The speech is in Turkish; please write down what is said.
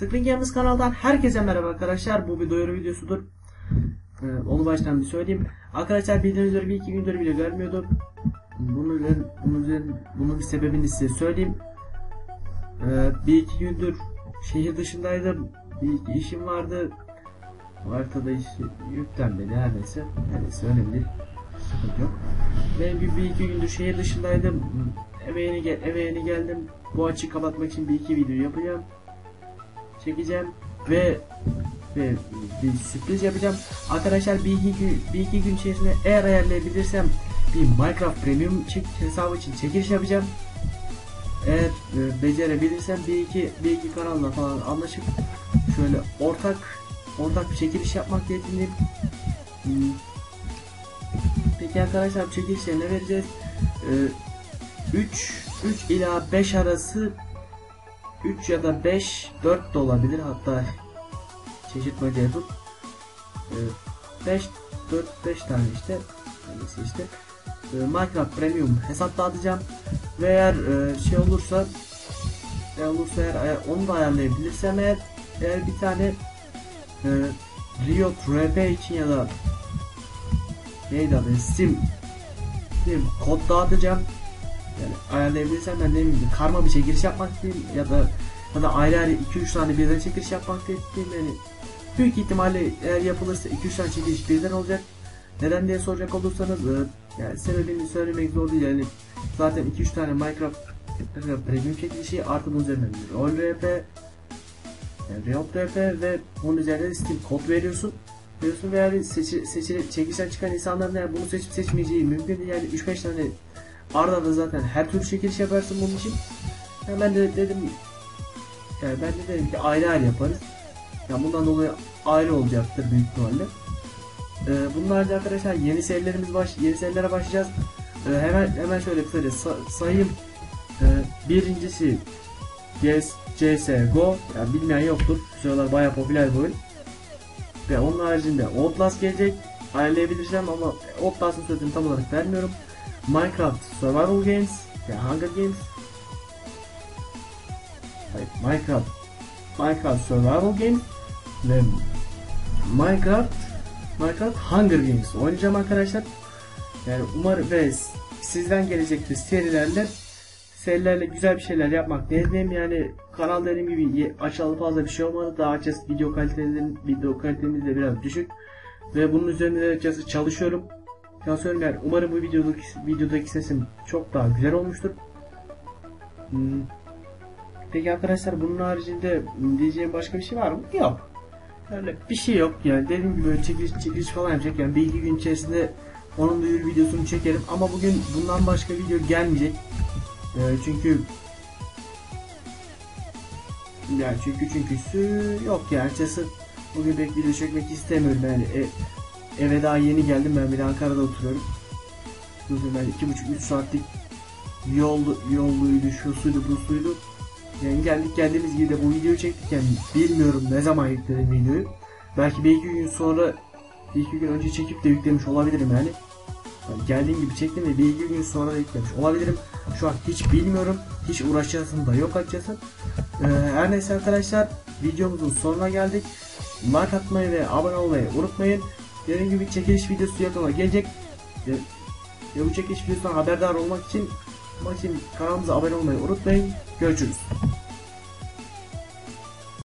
Screen Games kanaldan herkese merhaba arkadaşlar. Bu bir duyuru videosudur. Ee, onu baştan bir söyleyeyim. Arkadaşlar bildiğiniz üzere bir iki gündür video gelmiyordu. Bunun bunun, bunun bir sebebini size söyleyeyim. Ee, bir iki gündür şehir dışındaydım. Bir iki işim vardı. Bu haritada iş yüklenmedi her neyse. Her neyse önemli değil. Sıkıntı yok. Ben bir, bir iki gündür şehir dışındaydım. Eve yeni, gel eve yeni geldim. Bu açıyı kapatmak için bir iki video yapacağım. Çekeceğim ve ve bir sürpriz yapacağım. Arkadaşlar bir iki, gün, bir iki gün içerisinde eğer ayarlayabilirsem bir Minecraft Premium çek, hesabı için çekiliş yapacağım. Eğer e, becerebilirsem bir iki bir iki kanalla falan anlaşıp şöyle ortak ortak bir çekiliş yapmak niyetindeyim. Hmm. Peki arkadaşlar çekilişe ne vereceğiz? Ee, 3 3 ila 5 arası 3 ya da 5 4 de olabilir. Hatta çeşitmece yapıp ee, 5 4 5 tane işte neyse işte ee, Minecraft Premium hesap dağıtacağım. Ve eğer e, şey olursa eğer olursa eğer onu da ayarlayabilirsem eğer eğer bir tane e, Riot RP için ya da neydi adı? Steam Steam kod dağıtacağım yani ayarlayabilirsem ben dediğim gibi karma bir çekiliş yapmak isteyeyim ya da ya da ayrı ayrı 2-3 tane birden çekiliş yapmak isteyeyim yani büyük ihtimalle eğer yapılırsa 2-3 tane çekiliş birden olacak. Neden diye soracak olursanız e, yani sebebini söylemek zor değil. Yani zaten 2-3 tane Minecraft Premium çekilişi artı bunun üzerine Roll RP yani Riot RP ve bunun üzerine Steam kod veriyorsun. Veriyorsun ve yani seçi, seçili, çekilişten çıkan insanların yani bunu seçip seçmeyeceği mümkün değil. Yani 3-5 tane Arda da zaten her türlü çekiliş yaparsın bunun için. Yani ben de dedim yani ben de dedim ki ayrı ayrı yaparız. Yani bundan dolayı ayrı olacaktır büyük ihtimalle. Ee, bunun haricinde arkadaşlar yeni serilerimiz baş yeni serilere başlayacağız. Ee, hemen hemen şöyle kısaca sa- sayayım. Ee, birincisi CS, CSGO. Yani bilmeyen yoktur. Bu sıralar bayağı popüler bir oyun. Ve onun haricinde Outlast gelecek. Ayarlayabilirsem ama Outlast'ın sözünü tam olarak vermiyorum. Minecraft Survival Games yani Hunger Games. Hayır, Minecraft Minecraft Survival Games ve Minecraft Minecraft Hunger Games oynayacağım arkadaşlar. Yani umarım ve sizden gelecektir serilerle serilerle güzel bir şeyler yapmak niyetindeyim. Yani kanal dediğim gibi aşağıda fazla bir şey olmadı. Daha açıkçası video kalitelerin video kalitemiz de biraz düşük. Ve bunun üzerinde açıkçası çalışıyorum Yani umarım bu videodaki, videodaki sesim çok daha güzel olmuştur. Hmm. Peki arkadaşlar bunun haricinde diyeceğim başka bir şey var mı? Yok. Öyle bir şey yok yani dediğim gibi böyle çekiliş, çekiliş falan yapacak yani bir iki gün içerisinde onun duyuru videosunu çekerim ama bugün bundan başka video gelmeyecek. Ee, çünkü yani çünkü çünküsü yok yani açıkçası bugün pek video çekmek istemiyorum yani e, eve daha yeni geldim ben bir Ankara'da oturuyorum. Ben iki buçuk üç saatlik yol yolluydu, şu suydu, bu suydu. Yani geldik geldiğimiz gibi de bu videoyu çektik yani bilmiyorum ne zaman yükledim videoyu. Belki bir iki gün sonra bir iki gün önce çekip de yüklemiş olabilirim yani. yani geldiğim gibi çektim ve bir iki gün sonra da yüklemiş olabilirim. Şu an hiç bilmiyorum. Hiç uğraşacağım da yok açıkçası. Ee, her neyse arkadaşlar videomuzun sonuna geldik. Like atmayı ve abone olmayı unutmayın. Dediğim gibi çekiliş videosu yakına gelecek. Ve, ve bu çekiliş videosundan haberdar olmak için, olmak için kanalımıza abone olmayı unutmayın. Görüşürüz.